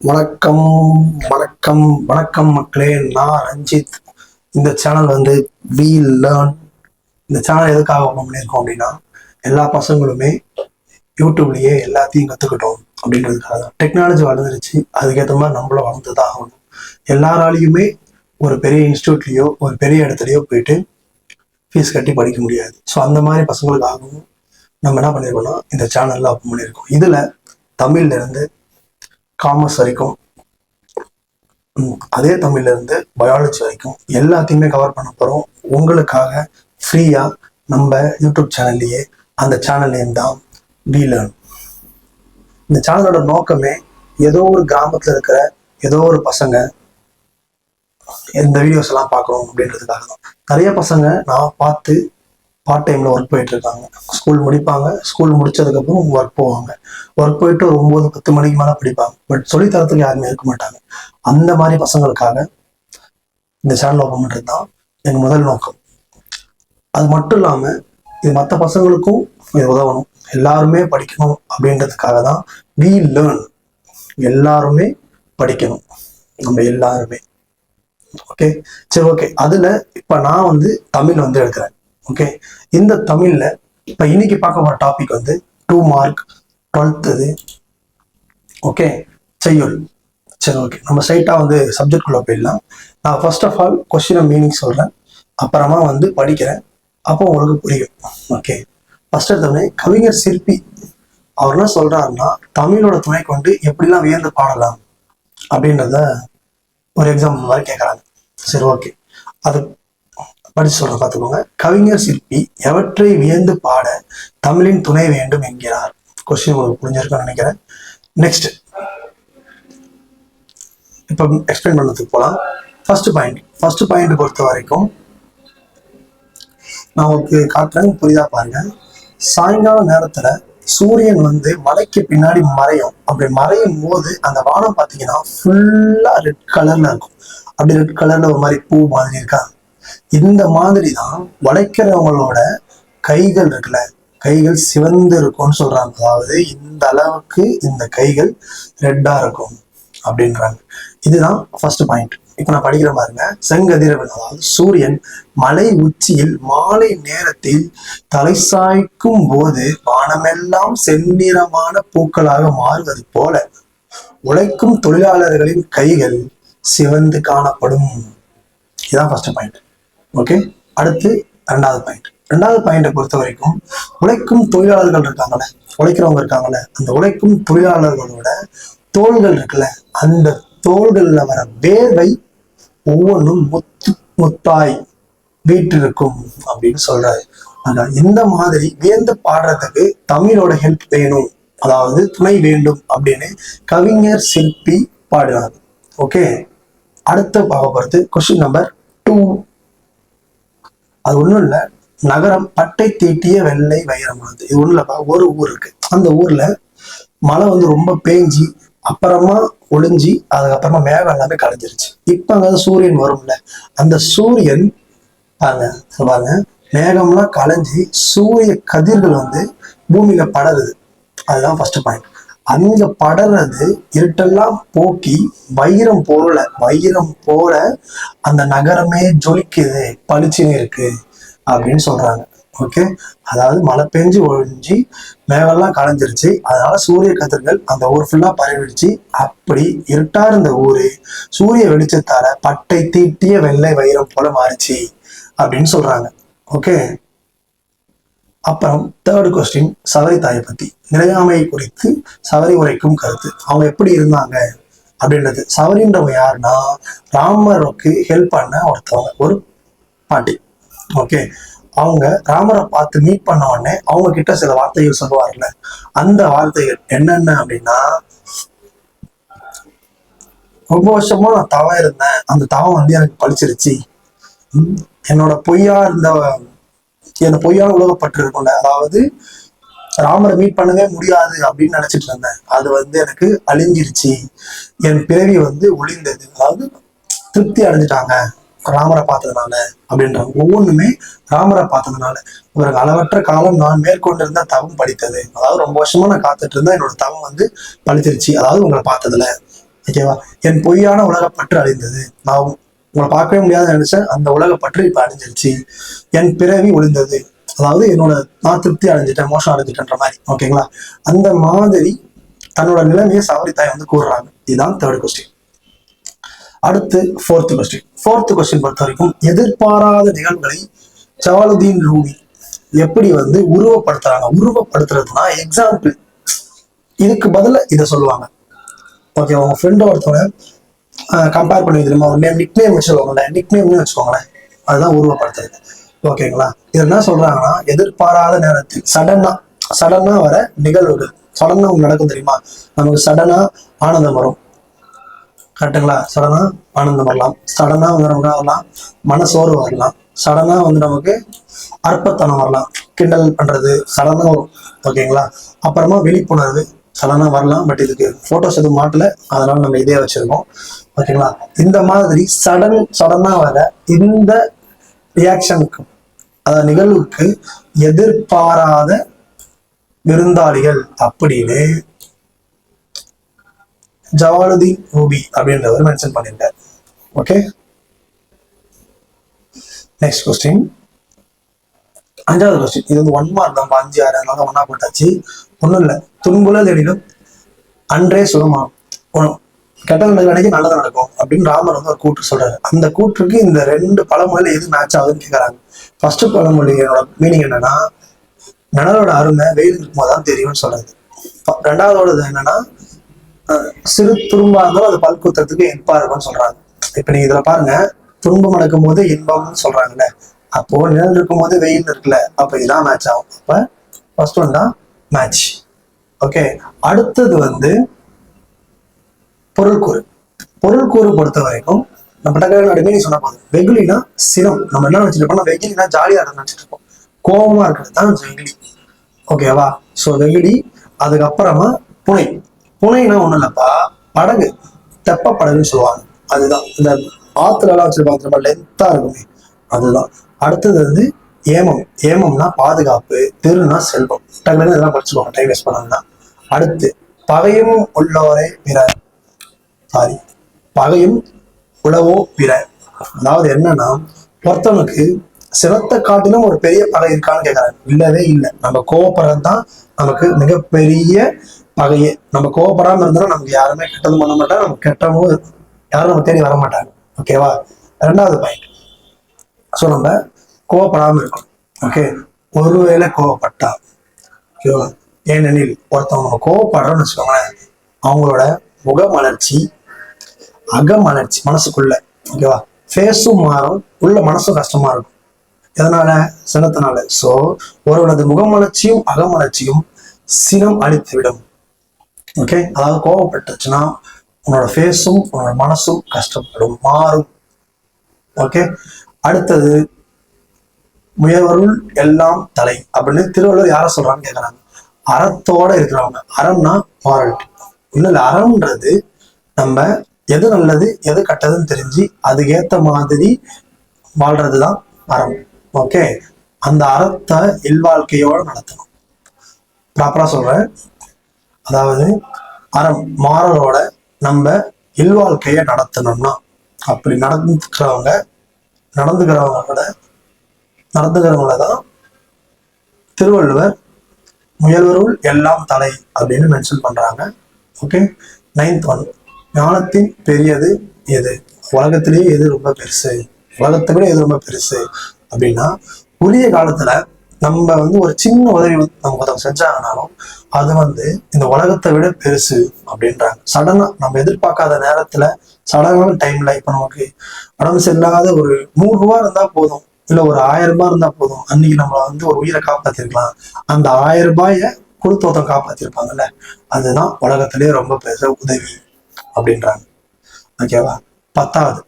வணக்கம் வணக்கம் வணக்கம் மக்களே. நான் ரஞ்சித். இந்த சேனல் வந்து வி லேர்ன் இந்த சேனல் எதுக்காக ஓப்பன் பண்ணியிருக்கோம் அப்படின்னா எல்லா பசங்களுமே யூடியூப்லேயே எல்லாத்தையும் கற்றுக்கிட்டோம் அப்படின்றதுக்காக தான். டெக்னாலஜி வளர்ந்துருச்சு. அதுக்கேற்ற மாதிரி நம்மளும் வளர்ந்து தான் ஆகணும். எல்லாராலையுமே ஒரு பெரிய இன்ஸ்டியூட்லேயோ ஒரு பெரிய இடத்துலையோ போயிட்டு ஃபீஸ் கட்டி படிக்க முடியாது. ஸோ அந்த மாதிரி பசங்களுக்காகவும் நம்ம என்ன பண்ணியிருக்கோம்னா இந்த சேனலில் ஓப்பன் பண்ணியிருக்கோம் இதில் தமிழ்ல இருந்து காமர்ஸ் வரைக்கும் அதே தமிழ்ல இருந்து பயாலஜி வரைக்கும் எல்லாத்தையுமே கவர் பண்ண போகிறோம் உங்களுக்காக ஃப்ரீயாக நம்ம யூடியூப் சேனல்லையே அந்த சேனல் நேம் தான் வி இந்த சேனலோட நோக்கமே ஏதோ ஒரு கிராமத்தில் இருக்கிற ஏதோ ஒரு பசங்க இந்த வீடியோஸ் எல்லாம் பார்க்கணும் அப்படின்றதுக்காக தான். நிறைய பசங்க நான் பார்த்து பார்ட் டைமில் ஒர்க் போயிட்டு இருக்காங்க. ஸ்கூல் முடிப்பாங்க. ஸ்கூல் முடிச்சதுக்கப்புறம் ஒர்க் போவாங்க. ஒர்க் போயிட்டு ஒரு ஒம்பது பத்து மணிக்கு மேலே படிப்பாங்க. பட் சொல்லித்தரத்துக்கு யாருமே இருக்க மாட்டாங்க. அந்த மாதிரி பசங்களுக்காக இந்த சேனல் ஓப்பன் பண்ணுறது தான் எங்கள் முதல் நோக்கம். அது மட்டும் இல்லாமல் இது மற்ற பசங்களுக்கும் இது உதவணும். எல்லாருமே படிக்கணும் அப்படின்றதுக்காக தான் வி லேர்ன் எல்லாருமே படிக்கணும். நம்ம எல்லாருமே. ஓகே சரி ஓகே அதில் இப்போ நான் வந்து தமிழ் வந்து எடுக்கிறேன். ஓகே இந்த தமிழ்ல இப்ப இன்னைக்கு பார்க்க போற டாபிக் வந்து டூ மார்க் டுவெல்த்து ஓகே செய்யுள். சரி ஓகே நம்ம ஸ்ட்ரைட்டாக வந்து சப்ஜெக்ட் குள்ள போயிடலாம். நான் ஃபர்ஸ்ட் ஆஃப் ஆல் கொஸ்டினை மீனிங் சொல்றேன். அப்புறமா வந்து படிக்கிறேன். அப்போ உங்களுக்கு புரியும். ஓகே ஃபர்ஸ்ட் எடுத்தோடனே கவிஞர் சிற்பி அவர் என்ன சொல்றாருன்னா தமிழோட துணை கொண்டு எப்படிலாம் வியந்து பாடலாம் அப்படின்றத ஒரு எக்ஸாம்பிள் மாதிரி கேட்குறாங்க சரி ஓகே அது படிச்சு சொல்ற பார்த்துக்கோங்க. கவிஞர் சிற்பி எவற்றை வியந்து பாட தமிழின் துணை வேண்டும் என்கிறார்? கொஸ்டின் உங்களுக்கு புரிஞ்சிருக்கும்னு நினைக்கிறேன். நெக்ஸ்ட் இப்போ எக்ஸ்பிளைன் பண்ணதுக்கு போகலாம் ஃபர்ஸ்ட் பாயிண்ட் ஃபர்ஸ்ட் பாயிண்ட் பொறுத்த வரைக்கும் நான் உங்களுக்கு காட்டுறேன் புரியுதா பாருங்க. சாயங்கால நேரத்துல சூரியன் வந்து மலைக்கு பின்னாடி மறையும். அப்படி மறையும் போது அந்த வானம் பார்த்தீங்கன்னா ஃபுல்லா ரெட் கலர்ல இருக்கும். அப்படி ரெட் கலர்ல ஒரு மாதிரி பூ மாதிரி இருக்காங்க இந்த மாதிரி தான் வளைக்கிறவங்களோட கைகள் இருக்குல்ல கைகள் சிவந்து இருக்கும்னு சொல்றாங்க. அதாவது இந்த அளவுக்கு இந்த கைகள் ரெட்டா இருக்கும் அப்படின்றாங்க. இதுதான் ஃபர்ஸ்ட் பாயிண்ட் இப்போ நான் படிக்கிற பாருங்க. செங்கதிரவன் அதாவது சூரியன் மலை உச்சியில் மாலை நேரத்தில் தலை சாய்க்கும் போது வானமெல்லாம் செந்நிறமான பூக்களாக மாறுவது போல உழைக்கும் தொழிலாளர்களின் கைகள் சிவந்து காணப்படும். இதுதான் ஃபர்ஸ்ட் பாயிண்ட் ஓகே அடுத்து ரெண்டாவது பாயிண்ட் ரெண்டாவது பாயிண்டை பொறுத்த வரைக்கும் உழைக்கும் தொழிலாளர்கள் இருக்காங்கல்ல உழைக்கிறவங்க இருக்காங்கல்ல அந்த உழைக்கும் தொழிலாளர்களோட தோள்கள் இருக்குல்ல அந்த தோள்களில் வர வேர்வை ஒவ்வொன்றும் முத்து முத்தாய் வீட்டிருக்கும் அப்படின்னு சொல்றாரு. ஆனால் இந்த மாதிரி வியந்து பாடுறதுக்கு தமிழோட ஹெல்ப் வேணும். அதாவது துணை வேண்டும் அப்படின்னு கவிஞர் சிற்பி பாடுறாரு ஓகே அடுத்த பார்க்க பொறுத்து கொஸ்டின் நம்பர் டூ அது ஒண்ணும் இல்ல. நகரம் பட்டை தீட்டிய வெள்ளை வைரமானது இது ஒன்றும் ஒரு ஊர் இருக்கு. அந்த ஊர்ல மழை வந்து ரொம்ப பேஞ்சி அப்புறமா ஒளிஞ்சி அதுக்கப்புறமா மேகம் எல்லாமே கலைஞ்சிருச்சு. இப்ப அங்க சூரியன் வரும்ல அந்த சூரியன் பாருங்க பாருங்க மேகம்லாம் கலைஞ்சி சூரிய கதிர்கள் வந்து பூமியில படருது. அதுதான் ஃபர்ஸ்ட் பாயிண்ட் அங்க படறது இருட்டெல்லாம் போக்கி வைரம் போல வைரம் போல அந்த நகரமே ஜொலிக்குது பளிச்சுன்னு இருக்கு அப்படின்னு சொல்றாங்க. ஓகே அதாவது மழை பெஞ்சு ஒழிஞ்சு மேகம்லாம் கலைஞ்சிருச்சு. அதனால சூரிய கதிர்கள் அந்த ஊர் ஃபுல்லா பரவிடுச்சு. அப்படி இருட்டா இருந்த ஊரு சூரிய வெளிச்சத்தால பட்டை தீட்டிய வெள்ளை வைரம் போல மாறுச்சு அப்படின்னு சொல்றாங்க. ஓகே அப்புறம் தேர்ட் கொஸ்டின் சவரி தாயை பத்தி. நிலையாமை குறித்து சவரி உரைக்கும் கருத்து. அவங்க எப்படி இருந்தாங்க? அப்படின்றது. சவரின்றவங்க யாருன்னா ராமருக்கு ஹெல்ப் பண்ண ஒருத்தவங்க. ஒரு பாட்டி. ஓகே அவங்க ராமரை பார்த்து மீட் பண்ண உடனே அவங்க கிட்ட சில வார்த்தைகள் சொல்லுவார்ல அந்த வார்த்தைகள் என்னென்ன அப்படின்னா ரொம்ப வருஷமா நான் தவம் இருந்தேன். அந்த தவம் வந்து எனக்கு பழிச்சிருச்சு. என்னோட பொய்யா இருந்த என்ன பொய்யான உலகப்பட்டு இருக்கும்ல அதாவது ராமரை மீட் பண்ணவே முடியாது அப்படின்னு நினைச்சிட்டு இருந்தேன். அது வந்து எனக்கு அழிஞ்சிருச்சு. என் பிறவி வந்து ஒளிந்தது. அதாவது திருப்தி அடைஞ்சிட்டாங்க. ராமரை பார்த்ததுனால அப்படின்றாங்க ஒவ்வொன்றுமே ராமரை பார்த்ததுனால. இவருக்கு அளவற்ற காலம் நான் மேற்கொண்டிருந்த தவம் படித்தது. அதாவது ரொம்ப வருஷமா நான் காத்துட்டு இருந்தேன். என்னோட தவம் வந்து பழித்திருச்சு அதாவது உங்களை பார்த்ததுல. ஓகேவா? என் பொய்யான உலகப்பற்று அழிந்தது. நான் உங்களை பார்க்கவே முடியாத நினைச்சேன். அந்த உலக பற்று இப்ப அடைஞ்சிருச்சு என் பிறவி ஒளிந்தது. அதாவது என்னோட நான் திருப்தி அடைஞ்சிட்டேன் மோசம் அடைஞ்சிட்டேன்ற மாதிரி. ஓகேங்களா அந்த மாதிரி தன்னோட நிலைமையை சவரி தாய் வந்து கூறுறாங்க. இதுதான் தேர்ட் கொஸ்டின் அடுத்து ஃபோர்த்து கொஸ்டின் ஃபோர்த் கொஸ்டின் பொறுத்த வரைக்கும் எதிர்பாராத நிகழ்வுகளை ஜவாலுதீன் ரூபி எப்படி வந்து உருவப்படுத்துறாங்க? உருவப்படுத்துறதுனா எக்ஸாம்பிள் இதுக்கு பதில இதை சொல்லுவாங்க. ஓகே உங்க ஃப்ரெண்ட் ஒருத்தவங்க கம்பேர் பண்ணி தெரியுமா? ஒரு நேம் நிக்னேம் வச்சுக்கோங்களேன் நிக்னேம்னு வச்சுக்கோங்களேன். அதுதான் உருவப்படுத்துறது ஓகேங்களா? இது என்ன சொல்றாங்கன்னா எதிர்பாராத நேரத்தில் சடனா சடனா வர நிகழ்வுகள். சடனா ஒன்று நடக்கும் தெரியுமா? நமக்கு சடனா ஆனந்தம் வரும். கரெக்டுங்களா? சடனா ஆனந்தம் வரலாம். சடனா வந்து நமக்கு வரலாம்? மனசோர்வு வரலாம். சடனா வந்து நமக்கு அற்பத்தனம் வரலாம். கிண்டல் பண்றது சடனா வரும். ஓகேங்களா? அப்புறமா விழிப்புணர்வு. சடனா வரலாம் பட் இதுக்கு போட்டோஸ் எதுவும் மாட்டல. அதனால நம்ம இதே வச்சிருக்கோம். ஓகேங்களா? இந்த மாதிரி சடன் சடனா வர இந்த ரியாக்ஷனுக்கு அதாவது நிகழ்வுக்கு எதிர்பாராத விருந்தாளிகள் அப்படின்னு ஜவாலுதீன் ரூபி அப்படின்றவர் மென்ஷன் பண்ணியிருக்கார். ஓகே நெக்ஸ்ட் கொஸ்டின் அஞ்சாவது கொஸ்டின் இது வந்து ஒன் மார்க் தான். அஞ்சு ஆறு அதனால ஒன்னா போட்டாச்சு. ஒன்றும் இல்லை. துன்புல தேடிலும் அன்றே சுகமா உண- கெட்டது நினைக்க அன்னைக்கு நல்லது நடக்கும். அப்படின்னு ராமர் வந்து ஒரு கூற்று சொல்றாரு. அந்த கூற்றுக்கு இந்த ரெண்டு பழமொழியில எது மேட்ச் ஆகுதுன்னு கேட்கறாங்க ஃபர்ஸ்ட் பழமொழியோட மீனிங் என்னன்னா நிழலோட அருமை வெயில் இருக்கும்போது தான் தெரியும்னு சொல்றது. ரெண்டாவதோட ரெண்டாவதோடது என்னன்னா சிறு துரும்பா இருந்தாலும் அது பல் குத்துறதுக்கு இன்பா இருக்கும்னு சொல்றாங்க. இப்ப நீங்க இதுல பாருங்க. துன்பம் நடக்கும் போது இன்பம்னு சொல்றாங்கல்ல. அப்போ நிழல் இருக்கும் போது வெயில் இருக்குல்ல அப்ப இதான் மேட்ச் ஆகும். அப்ப ஃபர்ஸ்ட் ஒன் தான் மேட்ச் ஓகே அடுத்தது வந்து பொருள்கூறு பொருள்கூறு பொறுத்த வரைக்கும் நம்ம டக்கு அடிமை சொன்ன போதும் வெகுலினா சினம். நம்ம என்ன நினைச்சிட்டு வெகுலினா ஜாலியா இருந்து நினைச்சிட்டு இருப்போம் கோபமா இருக்கிறது தான் வெகுலி ஓகேவா ஸோ வெகுலி அதுக்கப்புறமா புனை. புனைனா ஒண்ணும் இல்லப்பா படகு. தெப்ப படகுன்னு சொல்லுவாங்க. அதுதான். இந்த ஆத்துல எல்லாம் வச்சிருப்பாங்க ரொம்ப லென்த்தா இருக்குமே. அதுதான். அடுத்தது வந்து ஏமம். ஏமம்னா பாதுகாப்பு திருனா செல்வம். டக்குனு இதெல்லாம் படிச்சுக்கோங்க டைம் வேஸ்ட் பண்ணாங்கன்னா அடுத்து பகையும் உள்ளவரே பிற. சாரி பகையும் உளவோ பிற. அதாவது என்னன்னா ஒருத்தவனுக்கு சிரத்தை காட்டிலும் ஒரு பெரிய பகை இருக்கான்னு கேட்கறாங்க இல்லவே இல்லை. நம்ம கோவப்படுறது தான் நமக்கு மிகப்பெரிய பகையே. நம்ம கோவப்படாம இருந்தாலும் நமக்கு யாருமே கெட்டதும் பண்ண மாட்டாங்க நம்ம கெட்டவும் யாரும் நம்ம தேடி வர மாட்டாங்க. ஓகேவா ரெண்டாவது பாயிண்ட் ஸோ நம்ம கோவப்படாம இருக்கணும். ஓகே ஒருவேளை கோவப்பட்டா ஓகேவா ஏனெனில் ஒருத்தவங்க நம்ம கோவப்படுறோம்னு வச்சுக்கோங்களேன் அவங்களோட முகமலர்ச்சி அகமலர்ச்சி மனசுக்குள்ள ஓகேவா ஃபேஸும் மாறும் உள்ள மனசும் கஷ்டமா இருக்கும். எதனால? சினத்தினால. ஸோ ஒருவனது முகமலர்ச்சியும் அகமலர்ச்சியும் சினம் அழித்து விடும் ஓகே அதாவது கோவப்பட்டுச்சுன்னா உன்னோட ஃபேஸும் உன்னோட மனசும் கஷ்டப்படும் மாறும். ஓகே அடுத்தது முயவருள் எல்லாம் தலை அப்படின்னு திருவள்ளுவர் யாரை சொல்றான்னு கேட்குறாங்க அறத்தோட இருக்கிறவங்க. அறம்னா மாரல்ட்டி இன்னும் இல்லை அறம்ன்றது நம்ம எது நல்லது எது கட்டதுன்னு தெரிஞ்சு அதுக்கேத்த மாதிரி வாழ்றது தான் அறம். ஓகே? அந்த அறத்தை இல்வாழ்க்கையோட நடத்தணும். ப்ராப்பரா சொல்றேன். அதாவது அறம் மாறலோட நம்ம இல்வாழ்க்கையை நடத்தணும்னா அப்படி நடந்துக்கிறவங்க நடந்துக்கிறவங்களோட நடந்துக்கிறவங்கள தான் திருவள்ளுவர் முயல்வருள் எல்லாம் தலை அப்படின்னு மென்ஷன் பண்றாங்க. ஓகே நைன்த் ஒன் ஞானத்தின் பெரியது எது? உலகத்திலேயே எது ரொம்ப பெருசு? உலகத்தை விட எது ரொம்ப பெருசு? அப்படின்னா உரிய காலத்துல நம்ம வந்து ஒரு சின்ன உதவி நமக்கு ஒருத்தவங்க செஞ்சாங்கனாலும் அது வந்து இந்த உலகத்தை விட பெருசு அப்படின்றாங்க. சடனா நம்ம எதிர்பார்க்காத நேரத்துல சடனான டைம்ல இப்ப நமக்கு உடம்பு சரியில்லாத ஒரு நூறு ரூபாய் இருந்தா போதும். இல்ல ஒரு ஆயிரம் ரூபாய் இருந்தா போதும். அன்னைக்கு நம்மள வந்து ஒரு உயிரை காப்பாத்திருக்கலாம். அந்த ஆயிரம் ரூபாய கொடுத்து ஒருத்தன் காப்பாத்திருப்பாங்கல்ல. அதுதான் உலகத்திலேயே ரொம்ப பெரிய உதவி அப்படின்றாங்க. ஓகேவா பத்தாவது.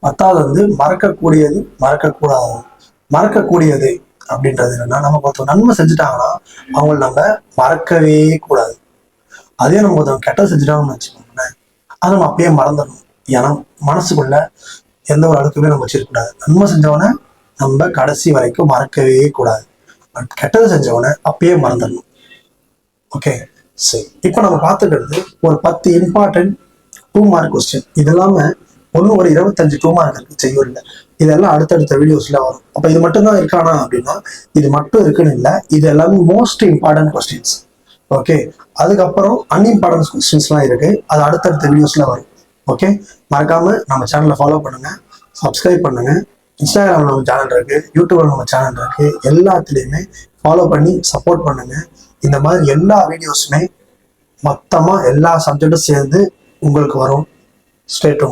பத்தாவது வந்து மறக்கக்கூடியது மறக்கக்கூடாது மறக்கக்கூடியது அப்படின்றது என்னன்னா நமக்கு ஒருத்தர் நன்மை செஞ்சுட்டாங்கன்னா அவங்கள நம்ம மறக்கவே கூடாது. அதே நம்ம ஒருத்தவங்க கெட்டது செஞ்சுட்டாங்கன்னு வச்சுக்கோங்களேன் அதை நம்ம அப்பயே மறந்துடணும். ஏன்னா மனசுக்குள்ள எந்த ஒரு அழுக்குமே நம்ம வச்சிருக்கூடாது நன்மை செஞ்சவனை நம்ம கடைசி வரைக்கும் மறக்கவே கூடாது. பட் கெட்டது செஞ்சவனை அப்பயே மறந்துடணும். ஓகே? சரி. இப்போ நம்ம பார்த்துக்கிறது ஒரு பத்து இம்பார்ட்டன்ட் டூ மார்க் கொஸ்டின் இது இல்லாமல் ஒன்று ஒரு இருபத்தஞ்சு டூ மார்க் இருக்கு. செய்யுள்ள இதெல்லாம் அடுத்தடுத்த வீடியோஸ்ல வரும். அப்போ இது மட்டும் தான் இருக்கானா அப்படின்னா இது மட்டும் இருக்குன்னு இல்லை. இது எல்லாமே மோஸ்ட் இம்பார்ட்டன்ட் கொஸ்டின்ஸ் ஓகே அதுக்கப்புறம் அன்இம்பார்ட்டன்ஸ் கொஸ்டின்ஸ்லாம் இருக்கு. அது அடுத்தடுத்த வீடியோஸ்ல வரும். ஓகே மறக்காம நம்ம சேனலை ஃபாலோ பண்ணுங்க. சப்ஸ்கிரைப் பண்ணுங்க. இன்ஸ்டாகிராமில் நம்ம சேனல் இருக்கு. யூடியூப்ல நம்ம சேனல் இருக்கு. எல்லாத்துலேயுமே ஃபாலோ பண்ணி சப்போர்ட் பண்ணுங்க. இந்த மாதிரி எல்லா வீடியோஸுமே மொத்தமாக எல்லா சப்ஜெக்டும் சேர்ந்து உங்களுக்கு வரும். ஸ்டேட்